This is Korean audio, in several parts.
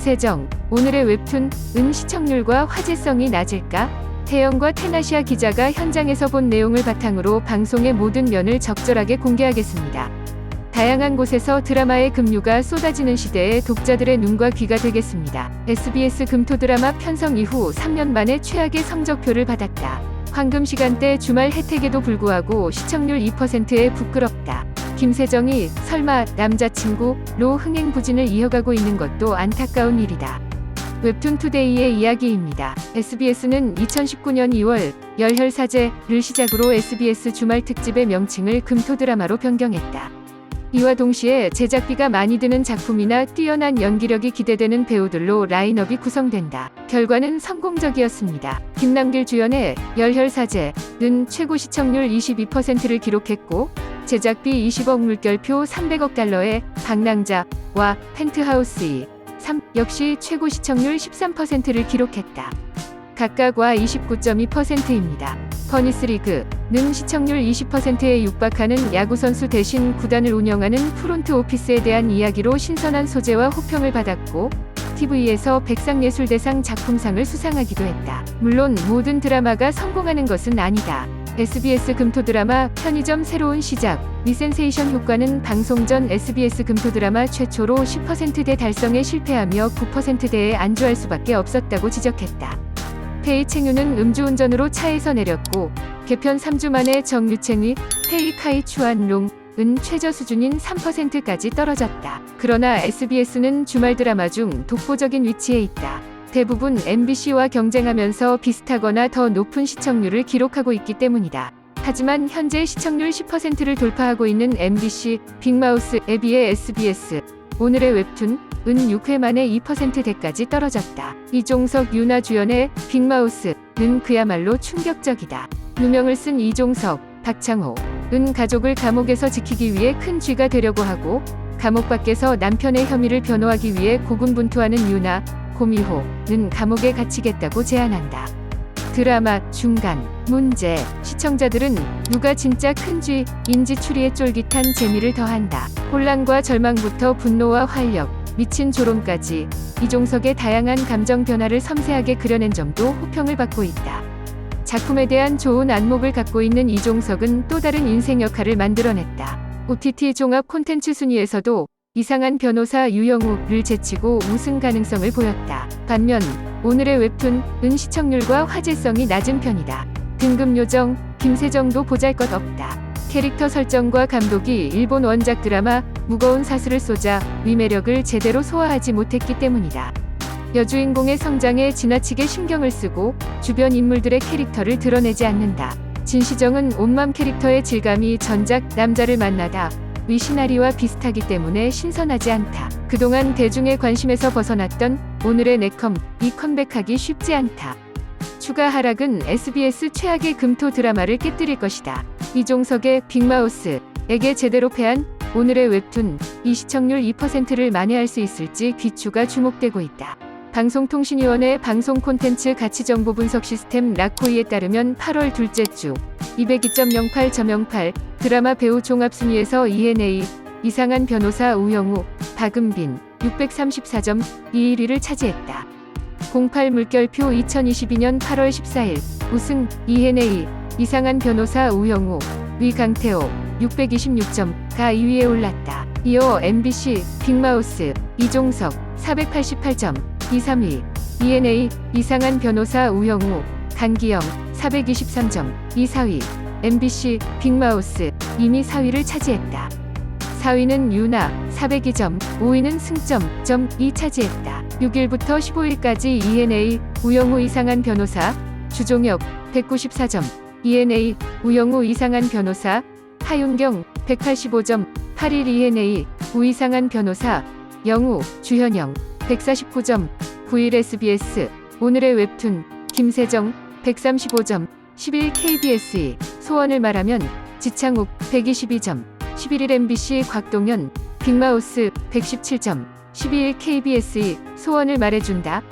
김세정, 오늘의 웹툰, 은 시청률과 화제성이 낮을까? 태영과 테나시아 기자가 현장에서 본 내용을 바탕으로 방송의 모든 면을 적절하게 공개하겠습니다. 다양한 곳에서 드라마의 급류가 쏟아지는 시대에 독자들의 눈과 귀가 되겠습니다. SBS 금토 드라마 편성 이후 3년 만에 최악의 성적표를 받았다. 황금 시간대 주말 혜택에도 불구하고 시청률 2%에 부끄럽다. 김세정이 설마 남자친구로 흥행 부진을 이어가고 있는 것도 안타까운 일이다. 웹툰 투데이의 이야기입니다. SBS는 2019년 2월 열혈사제를 시작으로 SBS 주말 특집의 명칭을 금토 드라마로 변경했다. 이와 동시에 제작비가 많이 드는 작품이나 뛰어난 연기력이 기대되는 배우들로 라인업이 구성된다. 결과는 성공적이었습니다. 김남길 주연의 열혈사제는 최고 시청률 22%를 기록했고 제작비 20억 물결표 300억 달러의 방랑자와 펜트하우스 3 역시 최고 시청률 13%를 기록했다. 각각과 29.2%입니다. 퍼니스리그는 시청률 20%에 육박하는 야구선수 대신 구단을 운영하는 프론트 오피스에 대한 이야기로 신선한 소재와 호평을 받았고 TV에서 백상예술대상 작품상을 수상하기도 했다. 물론 모든 드라마가 성공하는 것은 아니다. SBS 금토 드라마 편의점 새로운 시작 미센세이션 효과는 방송 전 SBS 금토 드라마 최초로 10%대 달성에 실패하며 9%대에 안주할 수밖에 없었다고 지적했다. 페이 챙유는 음주운전으로 차에서 내렸고 개편 3주 만에 정유챙의 페이 카이 추안롱 은 최저 수준인 3%까지 떨어졌다. 그러나 SBS는 주말 드라마 중 독보적인 위치에 있다. 대부분 MBC와 경쟁하면서 비슷하거나 더 높은 시청률을 기록하고 있기 때문이다. 하지만 현재 시청률 10%를 돌파하고 있는 MBC, 빅마우스에 비해 SBS, 오늘의 웹툰, 은 6회 만에 2%대까지 떨어졌다. 이종석 유나 주연의 빅마우스는 그야말로 충격적이다. 누명을 쓴 이종석, 박창호, 은 가족을 감옥에서 지키기 위해 큰 쥐가 되려고 하고 감옥 밖에서 남편의 혐의를 변호하기 위해 고군분투하는 유나, 고미호는 감옥에 갇히겠다고 제안한다. 드라마 중간 문제 시청자들은 누가 진짜 큰 쥐인지 추리에 쫄깃한 재미를 더한다. 혼란과 절망부터 분노와 활력, 미친 조롱까지 이종석의 다양한 감정 변화를 섬세하게 그려낸 점도 호평을 받고 있다. 작품에 대한 좋은 안목을 갖고 있는 이종석은 또 다른 인생 역할을 만들어냈다. OTT 종합 콘텐츠 순위에서도 이상한 변호사 유영우를 제치고 우승 가능성을 보였다. 반면 오늘의 웹툰 은 시청률과 화제성이 낮은 편이다. 등급 요정 김세정도 보잘것 없다. 캐릭터 설정과 감독이 일본 원작 드라마 무거운 사슬을 쏘자 위매력을 제대로 소화하지 못했기 때문이다. 여주인공의 성장에 지나치게 신경을 쓰고 주변 인물들의 캐릭터를 드러내지 않는다. 진시정은 온맘 캐릭터의 질감이 전작 남자를 만나다 위 시나리오와 비슷하기 때문에 신선하지 않다. 그동안 대중의 관심에서 벗어났던 오늘의 네컴 이 컴백하기 쉽지 않다. 추가 하락은 SBS 최악의 금토 드라마를 깨뜨릴 것이다. 이종석의 빅마우스에게 제대로 패한 오늘의 웹툰 이 시청률 2%를 만회할 수 있을지 귀추가 주목되고 있다. 방송통신위원회 방송 콘텐츠 가치 정보 분석 시스템 라코이에 따르면 8월 둘째 주 202.08.08 드라마 배우 종합 순위에서 ENA 이상한 변호사 우영우, 박은빈 634.21위를 차지했다. 08 물결표 2022년 8월 14일 우승 ENA 이상한 변호사 우영우, 위강태호 626점가 2위에 올랐다. 이어 MBC 빅마우스 이종석 488점 2, 3위 ENA 이상한 변호사 우영우 강기영 423점 2, 4위 MBC 빅마우스 이미 4위를 차지했다. 4위는 유나 402점, 5위는 승점 점 2 차지했다. 6일부터 15일까지 ENA 우영우 이상한 변호사 주종혁 194점, ENA 우영우 이상한 변호사 하윤경 185점, 8일 ENA 우이상한 변호사 영우 주현영 149점, 9일 SBS 오늘의 웹툰 김세정 135점, 10일 KBS 소원을 말하면 지창욱 122점, 11일 MBC 곽동현 빅마우스 117점, 12일 KBS 소원을 말해준다.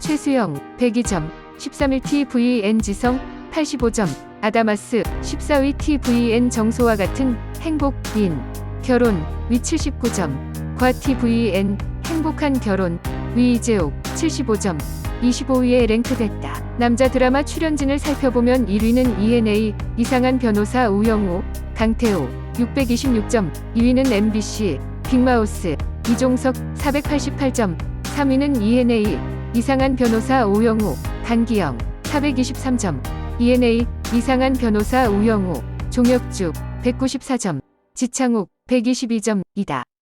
최수영 102점, 13일 TVN 지성 85점, 아다마스 14위 TVN 정소와 같은 행복 인 결혼 위 79점, 과 TVN 행복한 결혼. 위 이재옥 75점. 25위에 랭크됐다. 남자 드라마 출연진을 살펴보면 1위는 ENA 이상한 변호사 우영우 강태호 626점. 2위는 MBC 빅마우스 이종석 488점. 3위는 ENA 이상한 변호사 우영우 강기영 423점. ENA 이상한 변호사 우영우 종혁주 194점. 지창욱 122점이다.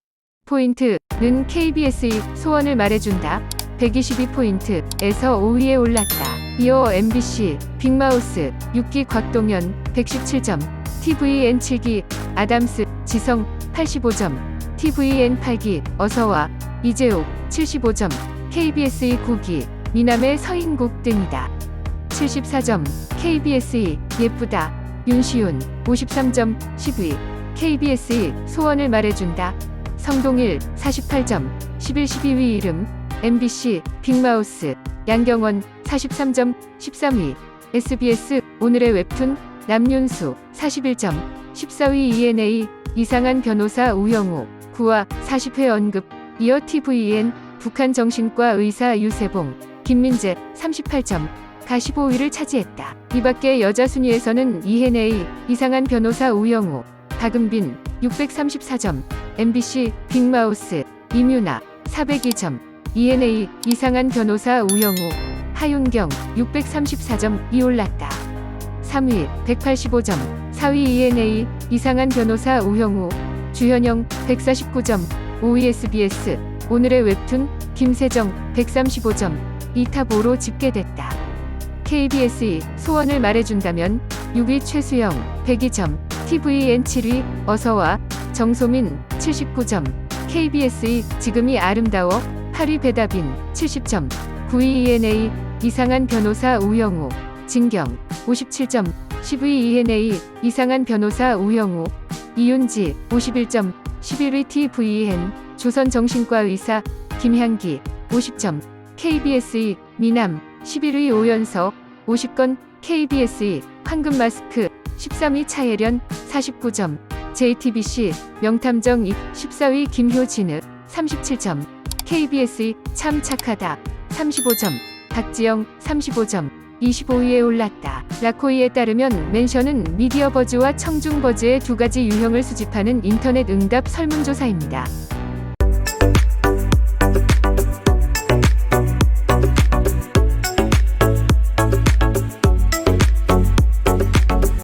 포인트는 KBS의 소원을 말해준다. 122포인트에서 5위에 올랐다. 이어 MBC 빅마우스 6기 곽동현 117점. TVN 7기 아담스 지성 85점. TVN 8기 어서와 이재욱 75점. KBS 9기 미남의 서인국 등이다. 74점. KBS 예쁘다. 윤시훈 53점. 10위 KBS 소원을 말해준다 성동일 48점 11 12위 이름 MBC 빅마우스 양경원 43점 13위 SBS 오늘의 웹툰 남윤수 41점 14위 ENA 이상한 변호사 우영우 9화 40회 언급 이어 TVN 북한 정신과 의사 유세봉 김민재 38점 가 15위를 차지했다. 이 밖에 여자 순위에서는 이해네이 이상한 변호사 우영우 박은빈 634점 MBC 빅마우스 이뮤나 402점 ENA 이상한 변호사 우영우 하윤경 634점이 올랐다. 3위 185점 4위 ENA 이상한 변호사 우영우 주현영 149점 5위 SBS 오늘의 웹툰 김세정 135점 이탑5로 집계됐다. KBS 소원을 말해준다면 6위 최수영 102점 TVN 7위 어서와. 정소민 79점. KBS 지금이 아름다워. 8위 배다빈 70점. 9위 ENA 이상한 변호사 우영우. 진경 57점. 10위 ENA 이상한 변호사 우영우. 이윤지 51점. 11위 TVN 조선정신과 의사. 김향기 50점. KBS 미남. 11위 오연서 50건. KBS 황금마스크 13위 차예련 49점 JTBC 명탐정 14위 김효진우 37점 KBS 참 착하다 35점 박지영 35점 25위에 올랐다. 라코이에 따르면 멘션은 미디어 버즈와 청중 버즈의 두 가지 유형을 수집하는 인터넷 응답 설문조사입니다.